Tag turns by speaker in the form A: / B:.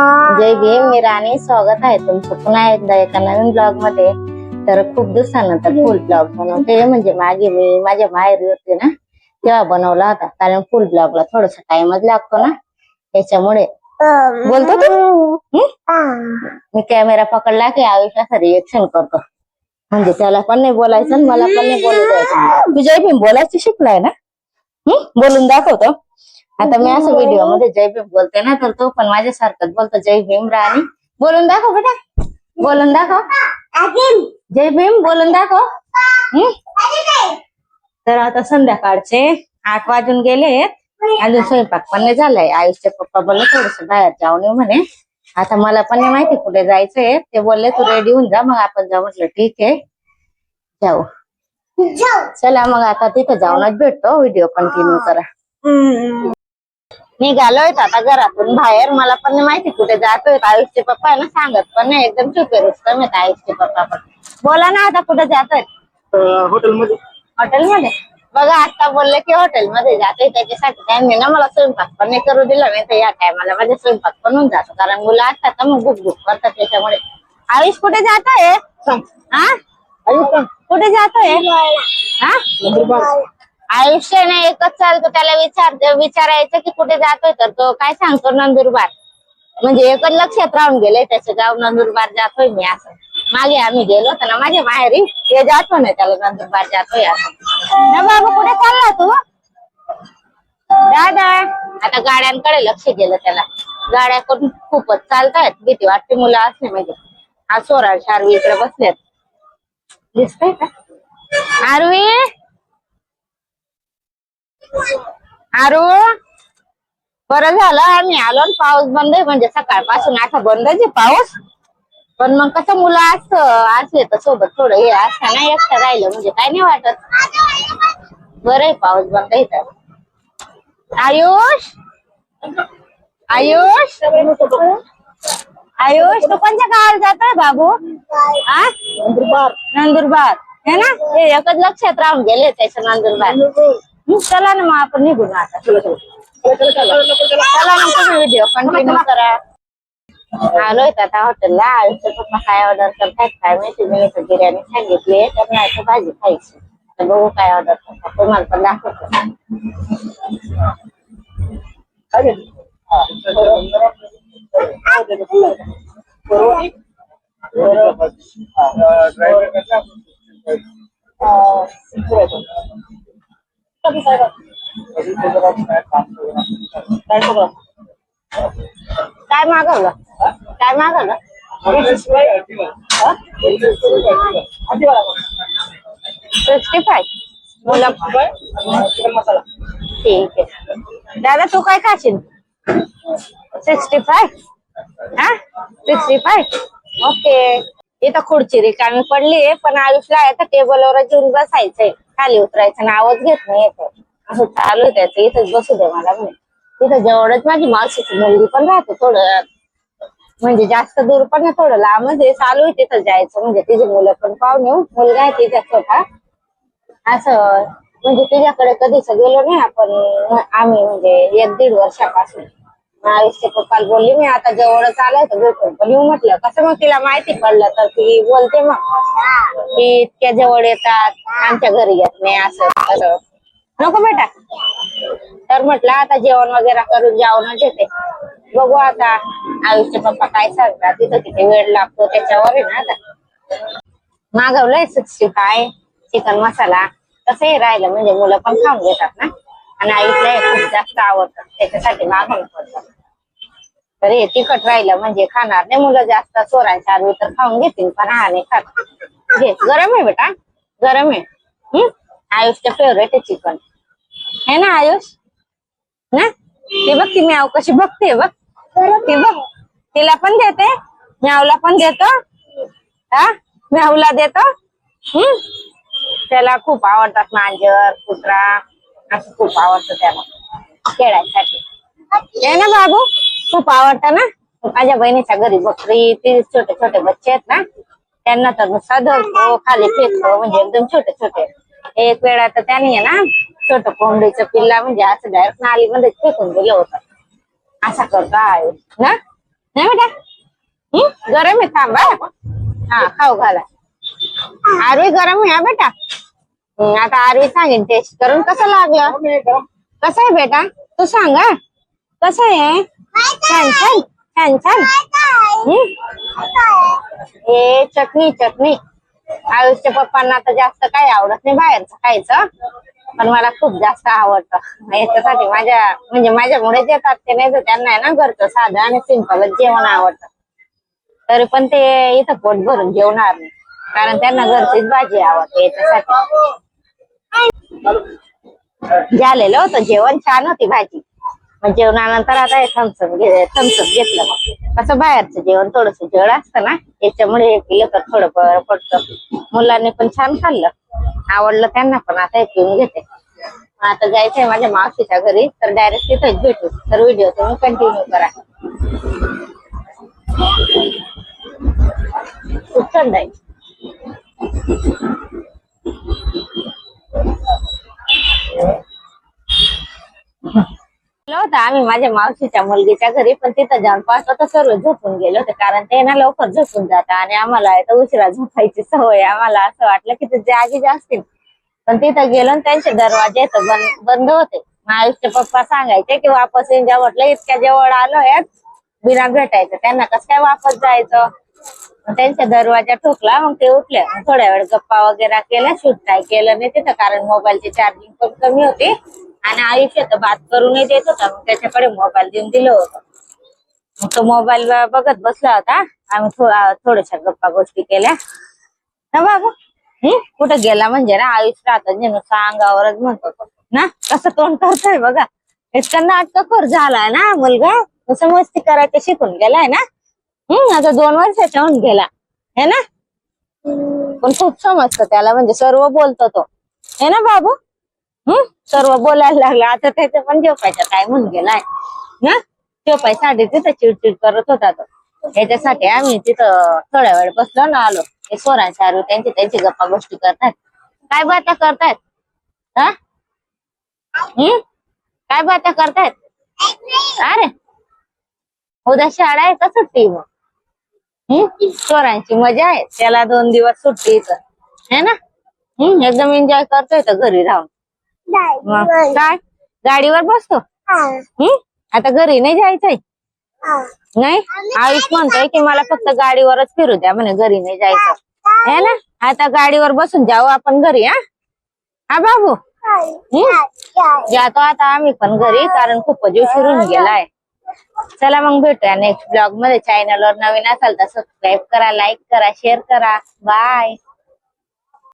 A: जय भीम मी राणी. स्वागत आहे तुमचं पुन्हा एकदा एका नवीन ब्लॉगमध्ये. तर खूप दिवसानंतर फुल ब्लॉग बनवते. म्हणजे मागे मी माझ्या माहेरी होते ना तेव्हा बनवला होता. कारण फुल ब्लॉगला थोडासा टाइमच लागतो ना. त्याच्यामुळे बोलतो तू? मी कॅमेरा पकडला की आयुष्याचा रिएक्शन करतो. म्हणजे त्याला पण नाही बोलायचं मला पण नाही बोलू द्यायचं तुझ्या जय भीम बोलायचं शिकलाय ना? बोलून दाखवतो. आता मी असं व्हिडिओमध्ये जय भीम बोलते ना तर तो पण माझ्यासारखंच बोलतो जय भीम राणी. बोलून दाखव बेटा. बोलून दाखव. जय भीम बोलून दाखव. हं? तर आता संध्याकाळचे आठ वाजून गेलेत अजून स्वयंपाक पण नाही झालाय. आयुषचे पप्पा बोलले थोडस बाहेर जाऊन येऊ म्हणे. आता मला पण नाही माहिती कुठे जायचंय. ते बोलले तू रेडी होऊन जा मग आपण जाऊ. म्हटलं ठीक आहे. जाऊ. चला मग आता तिथे जाऊनच भेटतो. व्हिडिओ कंटिन्यू करा. निघालोय आता घरातून बाहेर. मला पण नाही माहिती कुठे जातोय. आयुषचे पप्पा आहे ना सांगत पण नाही. एकदम चुपे रुस्तम आहेत आयुषचे पप्पा पण. बोला ना आता कुठे जातोय?
B: हॉटेलमध्ये.
A: हॉटेलमध्ये? बघा आता बोलले की हॉटेलमध्ये जातोय. त्याच्यासाठी त्यांनी ना मला स्वयंपाक पण नाही करू दिला. नाही तर या टायमाला माझे स्वयंपाक पण होऊन जातो. कारण मुलं असतात ना मग गुप गुप करतात त्याच्यामुळे. आयुष कुठे जातोय? हा
B: सांग.
A: कुठे जातोय? हा आयुष्य नाही एकच चालतो. त्याला विचार विचारायचं की कुठे जातोय तर तो काय सांगतो नंदुरबार? म्हणजे एकच लक्षात राहून गेले त्याचं गाव नंदुरबार जातोय मी असं. मागे आम्ही गेलो त्याला माझ्या माहेरी. ते जातो ना त्याला नंदुरबार जातोय असं. ना कुठे चालला तू? दादा. आता गाड्यांकडे लक्ष गेलं त्याला. गाड्या करून खूपच चालतायत. भीती वाटते मुलं असले म्हणजे. हा सोरा शारवी इकडे बसलेत. दिसतय का? आरवी आरू बरं झालं आम्ही आलो आणि पाऊस बंद आहे म्हणजे सकाळपासून आता बंदच आहे पाऊस. पण मग कसं मुलं असं असले तर सोबत थोडं हे असतं ना एकटं राहिलं म्हणजे काय नाही वाटत. बरं आहे पाऊस बंद आहे तर. आयुष? आयुष? आयुष तू कोणत्या गावाला जातोय बाबू?
B: नंदुरबार.
A: नंदुरबार. है ना हे एकच लक्षात राहून गेले त्याचं नंदुरबार. चला ना मग आपण निघून आता
B: चला चला चला चला
A: चला ना तुम्ही व्हिडिओ कंटिन्यू करा आलोय आता हॉटेलला आयुष्य पप्पा काय ऑर्डर करतायत काय माहिती मी इथं बिर्याणी सांगितली तर नाही तर भाजी खायची तर बघू काय ऑर्डर करतात तुम्हाला पण दाखवतो
B: काय घेतलं? हा. परवडी? हा. ड्रायव्हर कसं? हा. कधी काय राहतं? कधी ते जरा काय काम करून. काय सगळं?
A: काय मागवलं काय मागवलं
B: हा? आधी वाला बघ.
A: सिक्स्टी फाय मुलं
B: चिकन
A: ठीक आहे दादा तू काय खाशील सिक्स्टी फाय हा सिक्स्टी फाय ओके इथं खुर्ची रिकामी पडली आहे पण आयुषला आहे तर टेबलवर येऊन बसायचंय खाली उतरायचं नावच घेत नाही येतो. असं चालू आहे त्याचं. इथंच बसू दे मला म्हणे. तिथं जवळच माझी मावशीची मुलगी पण राहतो थोडं. म्हणजे जास्त दूर पण नाही थोडं लांबच आहे. चालू आहे तिथं जायचं. म्हणजे तिची मुलं पण पाहुणे मुलगा आहे तिचा छोटा. असं. म्हणजे तुझ्याकडे कधीच गेलो नाही आपण. आम्ही म्हणजे एक दीड वर्षापासून. आयुष्य पप्पाला बोलली मी आता जवळच आलाय तर भेटून येऊ म्हटलं कसं मग तिला माहिती पडलं तर ती बोलते मग. की इतक्या जवळ येतात आमच्या घरी येत नाही असं नको बेटा. तर म्हटलं आता जेवण वगैरे करून जेवणच येते. बघू आता आयुष्य पप्पा काय सांगतात तिथं किती वेळ लागतो त्याच्यावर आहे ना आता. मागवलंय सिक्स्टी फाय चिकन मसाला तसंही राहिलं म्हणजे मुलं पण खाऊन घेतात ना. आणि आईला हे खूप जास्त आवडतं. त्याच्यासाठी मागवलं पडतं तर हे तिखट राहिलं म्हणजे खाणार नाही. मुलं जास्त चोरांच्या आधी तर खाऊन घेतील पण हा नाही खात. घे. गरम आहे बेटा. गरम आहे. हम्म आयुषचं फेवरेट आहे चिकन है ना आयुष? ना? ती बघ ती म्याव कशी बघते बघ. ती बघ. तिला पण देते. म्यावला पण देतो. हा? म्यावला देतो. हम्म त्याला खूप आवडतात मांजर कुत्रा. असं खूप आवडतं त्याला खेळायसाठी आहे ना बाबू खूप आवडतं ना माझ्या बहिणीच्या घरी बकरी ते छोटे छोटे बच्चे आहेत ना त्यांना तर नुसता धरतो खाली फेकतो म्हणजे एकदम छोटे छोटे एक वेळा तर त्याने आहे ना छोट कोंबडीचं पिल्ला म्हणजे असं डायरेक्ट नालीमध्ये फेकून दिलं होतं असा करतो आयुष ना नाही बेटा हं? गरम आहे थांबा हा खाऊ घाला आरवी गरम आहे हा बेटा हं, आता आरवी सांगेन टेस्ट करून कसं लागलं? कसं आहे बेटा? तू सांग कसं आहे? छान छान छान छान. हे चटणी चटणी. आयुषच्या पप्पांना तर जास्त काही आवडत नाही बाहेरचं खायचं पण मला खूप जास्त आवडतं. याच्यासाठी माझ्या म्हणजे माझ्यामुळे येतात ते नाही तर त्यांना आहे ना घरचं साधं आणि सिंपलच जेवण आवडतं. तरी पण ते इथं पोट भरून जेवणार नाही कारण त्यांना घरचीच भाजी आवडते याच्यासाठी. झालेलं होतं. जेवण छान होती भाजी. मग जेवणानंतर आता हे थम्सअप घे थम्सअप घेतलं मग. कसं बाहेरचं जेवण थोडस जड असतं ना याच्यामुळे हे केलं तर थोडं बरं पडतं मुलांनी पण छान खाल्लं. आवडलं त्यांना पण. आता हे पिऊन घेते. मग आता जायचंय माझ्या मावशीच्या घरी तर डायरेक्ट तिथेच भेटू. तर व्हिडिओ तुम्ही कंटिन्यू करा. खूप थंड आहे. होता. आम्ही माझ्या मावशीच्या मुलगीच्या घरी पण तिथं जाऊन पाच वाजता सर्व झोपून गेलो होते. कारण ते ना लवकर झोपून जातात. आणि आम्हाला उशिरा झोपायची सवय आम्हाला असं वाटलं की ते जागी असतील. पण तिथं गेलो आणि त्यांचे दरवाजे तर बंद बंद होते. मग पप्पा सांगायचे की वापस येऊन जा म्हटलं इतक्या जवळ आलोय. बिना भेटायचं. त्यांना कसं काय वापस जायचं? त्यांच्या दरवाजा ठोकला. मग ते उठले. थोड्या वेळ गप्पा वगैरे केल्या. शूट काय केलं नाही तिथं कारण मोबाईलची चार्जिंग पण कमी होती. आणि आयुष्य तर बात करूनही देत होता. मग त्याच्याकडे मोबाईल देऊन दिलं होतं. मग तो मोबाईल बघत बसला होता. आम्ही थोड्याशा गप्पा गोष्टी केल्या. ना बाबा हम्म कुठं गेला म्हणजे ना आयुष्य राहतात नुसता अंगावरच म्हणतो तो. ना? कसं तोंड करतोय बघा. इतका नाटकखोर झालाय ना मुलगा. कसं मस्ती करायचं शिकून गेलाय ना? हम्म आता दोन वर्षाच्या होऊन गेला. है ना? पण खूप समजतं त्याला म्हणजे सर्व बोलतो तो. है ना बाबू? हम्म सर्व बोलायला लागला. आता त्याचं पण झोपायचा काय म्हणून गेलाय ना झोपायसाठी तिथं चिडचिड करत होता तो. त्याच्यासाठी आम्ही तिथं थोड्या वेळ बसलो ना आलो. ते सोरांचे त्यांची त्यांची गप्पा गोष्टी करतात. काय बाता करतायत हा? हम्म काय बाता करतायत अरे! उद्या शाळा आहे का सुट्टी मग? हम्म चोरांची मजा आहे. त्याला दोन दिवस सुट्टी इथं है ना? हम्म एकदम एन्जॉय करतोय तर घरी राहून. मग काय? गाडीवर बसतो? हम्म आता घरी नाही जायचंय? नाही? आयुष म्हणतोय की मला फक्त गाडीवरच फिरू द्या म्हणे घरी नाही जायचं. है ना? आता गाडीवर बसून जाऊ आपण घरी हा? हा बाबू? हम्म जातो आता आम्ही पण घरी कारण खूपच उशीर होऊन गेलाय. चला मग भेटूया नेक्स्ट ब्लॉगमध्ये. चॅनलवर नवीन असाल तर सबस्क्राईब करा लाईक करा शेअर करा. बाय